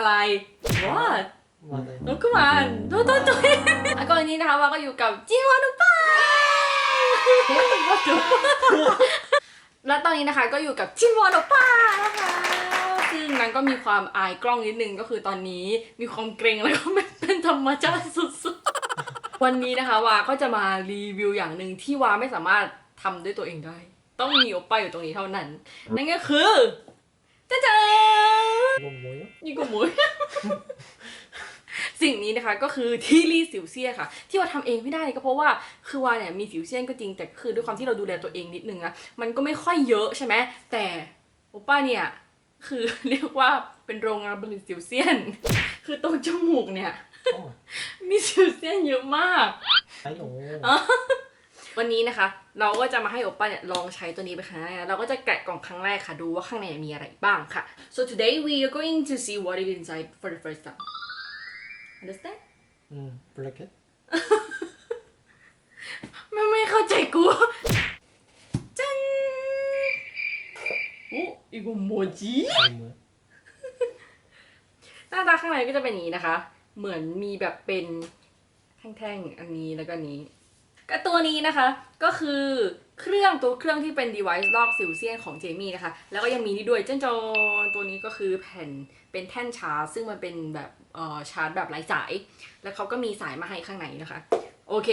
อะไร what まだโอ้กุมารโตโตโตแล้วก็วันนี้นะคะว่าก็อยู่กับจินวานุป้าและตอนนี้นะคะก็อยู่กับจินวานุป้านะคะซึ่งนางก็มีความอายกล้องนิดนึงก็คือตอนนี้มีความเกรงแล้วก็ไม่เป็นธรรมชาติสุดๆ วันนี้นะคะวาก็จะมารีวิวอย่างหนึ่งที่วาไม่สามารถทำด้วยตัวเองได้ ต้องมีโอป้าอยู่ตรงนี้เท่านั้น นั่นก็คือจ้าจ้า 이건 뭐예요? นี่ก็หมุย สิ่งนี้นะคะก็คือที่รีดสิวเซียนค่ะ ที่ว่าทำเองไม่ได้ก็เพราะว่าคือว่าเนี่ยมีสิวเซียนก็จริงแต่คือด้วยความที่เราดูแลตัวเองนิดนึงนะมันก็ไม่ค่อยเยอะใช่ไหมแต่โอป้าเนี่ยคือ เรียกว่าเป็นโรงงานผลิตสิวเซียน คือตรงจมูกเนี่ย 어, มีสิวเซียนเยอะมาก I know. วันนี้นะคะ เราก็จะมาให้อป้าเนี่ยลองใช้ตัวนี้ไปครั้งแรกเราก็จะแกะกล่องครั้งแรกค่ะดูว่าข้างในมีอะไรบ้างค่ะ so today we are going to see what is inside for the first time understand อืม break it ไม่ไม่เข้าใจกูจังโอ้อีกโมจิหน้าตาข้างในก็จะเป็นนี้นะคะ เหมือนมีแบบเป็นแท่งๆอันนี้แล้วก็นี้ ก็ตัวนี้นะคะก็คือเครื่องตัวเครื่องที่เป็น device ลอกสิวเซียนของเจมี่นะคะ แล้วก็ยังมีนี่ด้วยเจ้าจอตัวนี้ก็คือแผ่นเป็นแท่นชาร์จ ซึ่งมันเป็นแบบเอ่อชาร์จแบบไร้สาย แล้วเขาก็มีสายมาให้ข้างในนะคะ โอเค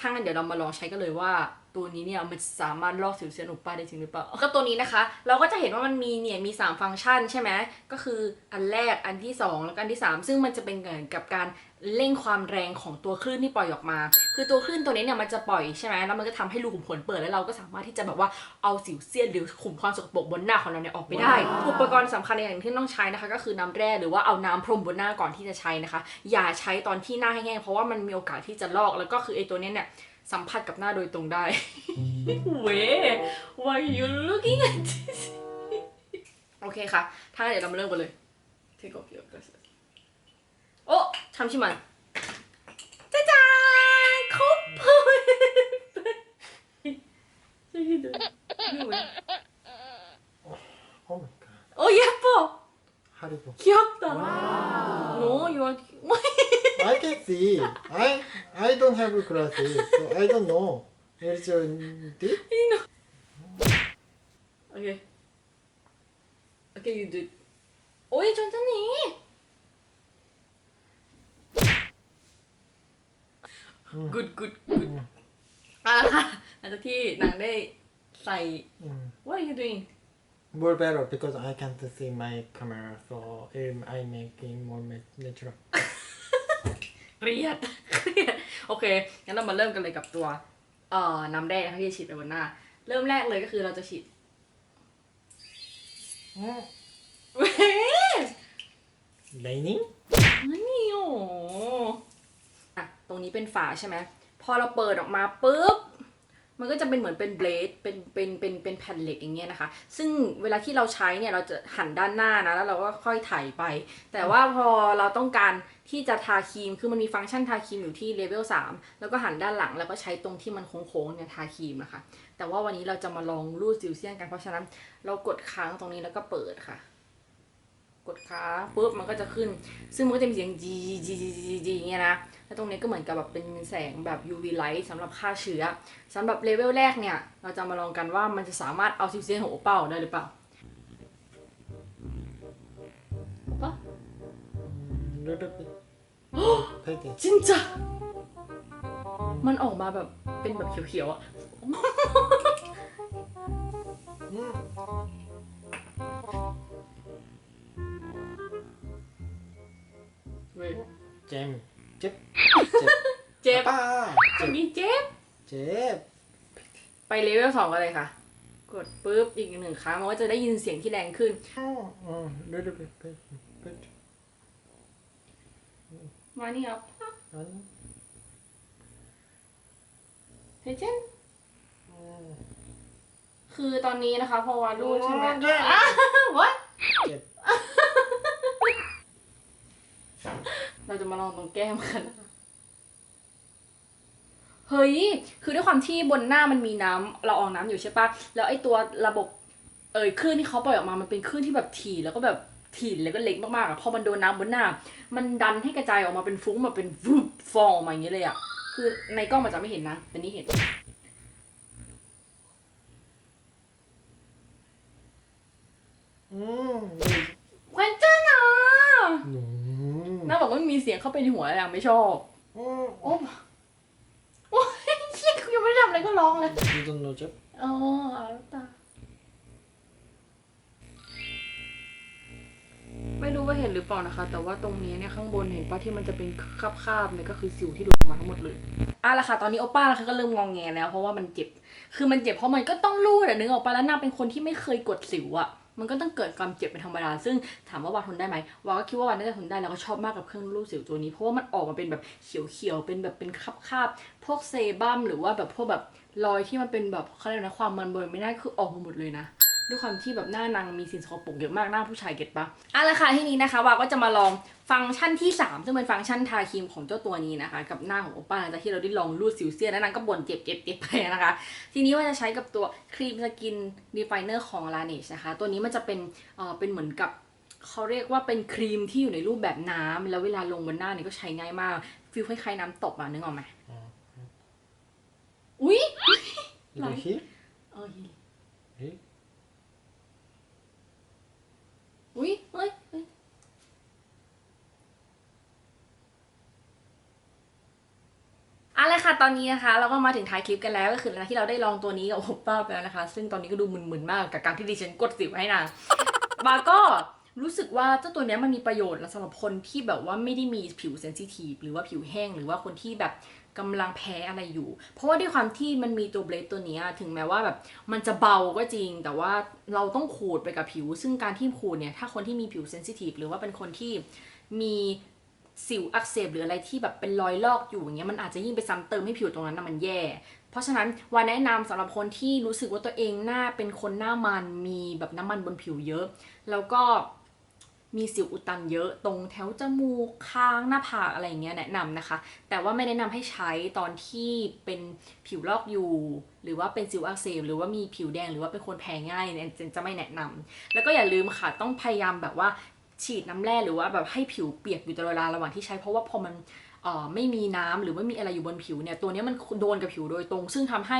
ถ้างั้นเดี๋ยวเรามาลองใช้กันเลยว่า ตัวนี้เนี่ยมันสามารถลอกสิวเซียนอุปป้าได้จริงหรือเปล่า ก็ตัวนี้นะคะ เราก็จะเห็นว่ามันมีเนี่ยมี 3 ฟังก์ชันใช่ไหมก็คืออันแรกอันที่ 2 แล้วก็อันที่ 3 ซึ่งมันจะเป็นเหมือนกับการเร่งความแรงของตัวคลื่นที่ปล่อยออกมา คือตัวคลื่นตัวนี้เนี่ยมันจะปล่อยใช่ไหมแล้วมันก็ทำให้รูขุมขนเปิดแล้วเราก็สามารถที่จะแบบว่าเอาสิวเซียนหรือขุมความสกปรกบนหน้าของเราเนี่ยออกไปได้ อุปกรณ์สำคัญอย่างที่ต้องใช้นะคะ ก็คือน้ำแร่หรือว่าเอาน้ำพรมบนหน้าก่อนที่จะใช้นะคะ อย่าใช้ตอนที่หน้าแห้งๆเพราะว่ามันมีโอกาสที่จะลอกแล้วก็คือไอ้ตัวเนี้ยเนี่ย สัมผัสกับหน้าโดยตรงได้ เว้ why are you looking at this โอเคค่ะ ถ้างั้นเดี๋ยวเรามาเริ่มกันเลย take off your glasses โอ้ทำชิมันจ้าจ้าครบเลยใช่ที่เดินดูไหม Oh my god. โอ้ยปะ 하리보. 귀엽다 no you are I can see. I I don't have glasses, so I don't know. Where's your did? okay okay you do it โอ้ย천천히 good good good เอาละค่ะหลังจากที่นางได้ใส่ Mm. what are you doing More better because I can't see my camera, so um, I making more ma- natural. เครียดเครียดโอเคงั้นเรามาเริ่มกันเลยกับตัวเอ่อน้ำแดงนะคะที่จะฉีดไปบนหน้า เริ่มแรกเลยก็คือเราจะฉีด Mm. เว้ย Raining? นี่โอ้อะตรงนี้เป็นฝาใช่ไหมพอเราเปิดออกมาปุ๊บ มันก็จะเป็นเหมือนเป็นเบลดเป็นเป็นเป็นเป็นแผ่นเหล็กอย่างเงี้ยนะคะ ซึ่งเวลาที่เราใช้เนี่ยเราจะหันด้านหน้านะแล้วเราก็ค่อยไถ่ายไป แต่ว่าพอเราต้องการที่จะทาครีม คือมันมีฟังก์ชันทาครีมอยู่ที่เลเวล3แล้วก็หันด้านหลังแล้วก็ใช้ตรงที่มันโค้งๆเนี่ยทาครีมนะคะ แต่ว่าวันนี้เราจะมาลองรูดสิวเซียนกันเพราะฉะนั้นเรากดค้างตรงนี้แล้วก็เปิดค่ะ กดค้างปุ๊บมันก็จะขึ้น ซึ่งมันก็จะมีเสียงจีจีจีจีจีอย่างเงี้ยนะ แล้วตรงนี้ก็เหมือนกับแบบเป็นแสงแบบ UV light สำหรับฆ่าเชื้อสำหรับเลเวลแรกเนี่ย เราจะมาลองกันว่ามันจะสามารถเอาซิวเซียนของโอเป้าได้หรือเปล่าปะ Mm, little bit. Painting. จริงจ้ะมันออกมาแบบเป็นแบบเขียวๆอะ เว้ย Jam. Jep. เจ็บ Ah. ตรงนี้เจ็บ Jep. ไปเลเวลสองกันเลยค่ะ กดปุ๊บอีกหนึ่งครั้งมันก็จะได้ยินเสียงที่แรงขึ้น Oh, oh, little bit. Bit. Bit. มานี่ครับ아 니. เฮ้ยเจนคือตอนนี้นะคะ พอวารูดใช่ไหมอะ what เราจะมาลองตรงแก้มกันเฮ้ย คือด้วยความที่บนหน้ามันมีน้ำเราออกน้ำอยู่ใช่ปะแล้วไอ้ตัวระบบเอ่ยคลื่นที่เขาปล่อยออกมา มันเป็นคลื่นที่แบบถี่แล้วก็แบบถี่แล้วก็เล็กมากๆอะ พอมันโดนน้าบนหน้า มันดันให้กระจายออกมาเป็นฟุ้งแบบเป็นวูบฟองออกมาอย่างเงี้ยเลยอะ คือในกล้องมันจะไม่เห็นนะ แต่นี่เห็น อืมวันจ้าเนาะ น้าบอกว่ามีเสียงเข้าไปในหัวแล้วไม่ชอบうんโอ้โอ้ยเชี่ยกูยังไม่ได้ทำอะไรก็ร้องเลย You don't know Jap? อ๋อเอาตาไม่รู้ว่าเห็นหรือเปล่านะคะ แต่ว่าตรงนี้เนี่ยข้างบนเห็นปะที่มันจะเป็นคราบๆเนี่ยก็คือสิวที่หลุดออกมาทั้งหมดเลยอะละค่ะตอนนี้โอป้านะคะก็เริ่มงองแงแล้วเพราะว่ามันเจ็บ คือมันเจ็บเพราะมันก็ต้องรูดอะนึกออกปะแล้วนางเป็นคนที่ไม่เคยกดสิวอะ มันก็ต้องเกิดความเจ็บเป็นธรรมดา ซึ่งถามว่าวาทนได้ไหมวาก็คิดว่าวาน่าจะทนได้แล้วก็ชอบมากกับเครื่องรูดสิวตัวนี้ เพราะว่ามันออกมาเป็นแบบเขียวๆ เป็นแบบเป็นคราบๆ พวกเซบัมหรือว่าแบบพวกแบบรอยที่มันเป็นแบบเขาเรียกนะความมันบนไม่ได้คือออกมาหมดเลยนะ ด้วยความที่แบบหน้านางมีสิ่งสกปรกเยอะมากหน้าผู้ชายเก็ตปะอะละค่ะที่นี้นะคะวาก็จะมาลองฟังก์ชันที่ 3 ซึ่งเป็นฟังก์ชันทาครีมของเจ้าตัวนี้นะคะ กับหน้าของโอป้าหลังจากที่เราได้ลองรูดสิวเซียนแล้วนางก็บ่นเจ็บเจ็บเจ็บไปนะคะ ทีนี้ว่าจะใช้กับตัวครีมสกินดีไฟเนอร์ของ Laneige นะคะ ตัวนี้มันจะเป็นเอ่อเป็นเหมือนกับเขาเรียกว่าเป็นครีมที่อยู่ในรูปแบบน้ำแล้วเวลาลงบนหน้าเนี่ยก็ใช้ง่ายมากฟิลคล้ายๆน้ำตกอะนึกออกไหมอุ๊ย You do here? เออ Eh? อุ๊ยเฮ้ยเฮ้ยเอาละค่ะ ตอนนี้นะคะเราก็มาถึงท้ายคลิปกันแล้วก็คือหลังจากที่เราได้ลองตัวนี้กับโอป้าไปแล้วนะคะ ซึ่งตอนนี้ก็ดูมึนๆมากกับการที่ดิฉันกดสิวให้นางบาก็รู้สึกว่าเจ้าตัวนี้มันมีประโยชน์สำหรับคนที่แบบว่าไม่ได้มีผิวเซนซิทีฟหรือว่าผิวแห้งหรือว่าคนที่แบบกำลังแพ้อะไรอยู่ เพราะว่าด้วยความที่มันมีตัวเบลดตัวนี้ถึงแม้ว่าแบบมันจะเบาก็จริง แต่ว่าเราต้องขูดไปกับผิว ซึ่งการที่ขูดเนี่ยถ้าคนที่มีผิวเซนซิทีฟหรือว่าเป็นคนที่มี สิวอักเสบหรืออะไรที่แบบเป็นรอยลอกอยู่อย่างเงี้ยมันอาจจะยิ่งไปซ้ำเติมให้ผิวตรงนั้นนะมันแย่ เพราะฉะนั้นวาแนะนำสำหรับคนที่รู้สึกว่าตัวเองหน้าเป็นคนหน้ามันมีแบบน้ำมันบนผิวเยอะ แล้วก็มีสิวอุดตันเยอะตรงแถวจมูกคางหน้าผากอะไรเงี้ยแนะนำนะคะ แต่ว่าไม่แนะนำให้ใช้ตอนที่เป็นผิวลอกอยู่ หรือว่าเป็นสิวอักเสบหรือว่ามีผิวแดงหรือว่าเป็นคนแพ้ง่ายเนี่ยเจนจะไม่แนะนำแล้วก็อย่าลืมค่ะต้องพยายามแบบว่า ฉีดน้ำแร่หรือว่าแบบให้ผิวเปียกอยู่ตลอดเวลาระหว่างที่ใช้เพราะว่าพอมันเอ่อไม่มีน้ำหรือไม่มีอะไรอยู่บนผิวเนี่ยตัวนี้มันโดนกับผิวโดยตรง ซึ่งทำให้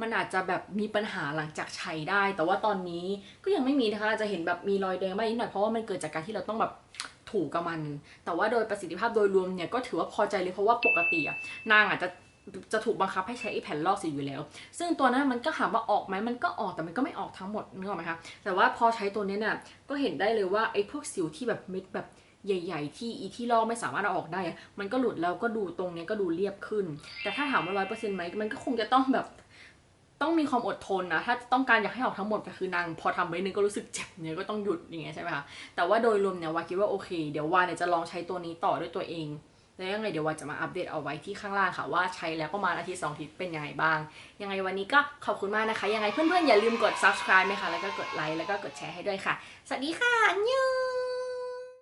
มันอาจจะแบบมีปัญหาหลังจากใช้ได้ แต่ว่าตอนนี้ก็ยังไม่มีนะคะอาจจะเห็นแบบมีรอยแดงบ้างนิดหน่อยเพราะว่ามันเกิดจากการที่เราต้องแบบถูกับมัน แต่ว่าโดยประสิทธิภาพโดยรวมเนี่ยก็ถือว่าพอใจเลยเพราะว่าปกติอะนางอาจจะ จะถูกบังคับให้ใช้ไอ้แผ่นลอกสีอยู่แล้ว ซึ่งตัวนั้นมันก็ถามว่าออกไหมมันก็ออกแต่มันก็ไม่ออกทั้งหมดนึกออกไหมคะแต่ว่าพอใช้ตัวนี้เนี่ยก็เห็นได้เลยว่าไอ้พวกสิวที่แบบเม็ดแบบใหญ่ ๆ ที่อีที่ลอกไม่สามารถเอาออกได้ มันก็หลุดแล้วก็ดูตรงเนี้ยก็ดูเรียบขึ้น แต่ถ้าถามว่าร้อยเปอร์เซ็นต์ไหมมันก็คงจะต้องแบบต้องมีความอดทนนะ ถ้าต้องการอยากให้ออกทั้งหมดก็คือนางพอทำไปนึงก็รู้สึกเจ็บเนี่ยก็ต้องหยุดอย่างเงี้ยใช่ไหมคะ แต่ว่าโดยรวมเนี่ยวาคิดว่าโอเค เดี๋ยววาเนี่ยจะลองใช้ตัวนี้ต่อด้วยตัวเอง แล้วยังไงเดี๋ยววันจะมาอัปเดตเอาไว้ที่ข้างล่างค่ะว่าใช้แล้วประมาณอาทิตย์สองอาทิตย์เป็นยังไงบ้าง ยังไงวันนี้ก็ขอบคุณมากนะคะ ยังไงเพื่อนๆอย่าลืมกด subscribe ไหมคะแล้วก็กดไลค์แล้วก็กดแชร์ให้ด้วยค่ะ สวัสดีค่ะอันยู